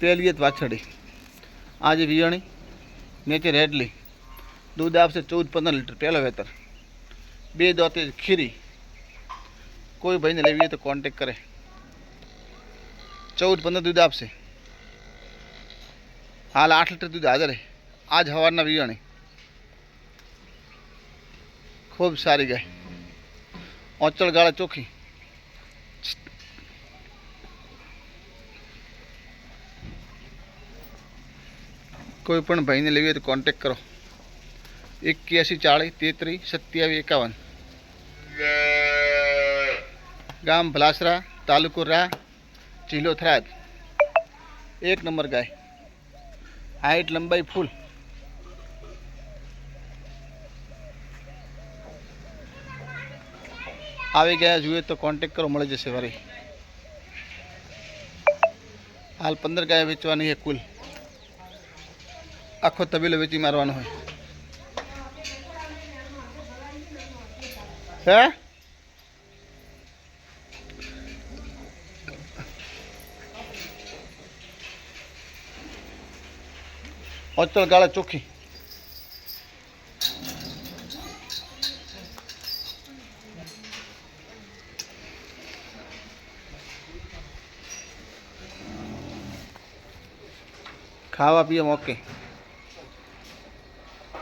પેલિયત વાછડી આ જે વિયાણી નીચે રેડલી દૂધ આપશે ચૌદ પંદર લીટર પહેલો વેતર બે દોતે ખીરી કોઈ ભાઈને લેવી હોય તો કોન્ટેક કરે ચૌદ પંદર દૂધ આપશે હાલ આઠ લીટર દૂધ હાજર છે આજ સવારના વિયાણી ખૂબ સારી ગાય ઓચળ ગાળા ચોખ્ખી કોઈ પણ ભાઈને લેવી હોય તો કોન્ટેક કરો. એક્યાસી ચાળીસ તેત્રીસ સત્યાવીસ એકાવન. ગામ ભલાસરા, તાલુકો રા, જિલ્લો થરાદ. એક નંબર ગાય. હાઈટ લંબાઈ ફૂલ. આવી ગયા જોઈએ તો કોન્ટેક કરો, મળી જશે વારી હાલ પંદર ગાય વેચવાની છે કુલ. આખો તબેલો વેચી મારવાનો હોય. હે? ઓચલ ગાળા ચોખ્ખી. ખાવા પીવા ઓકે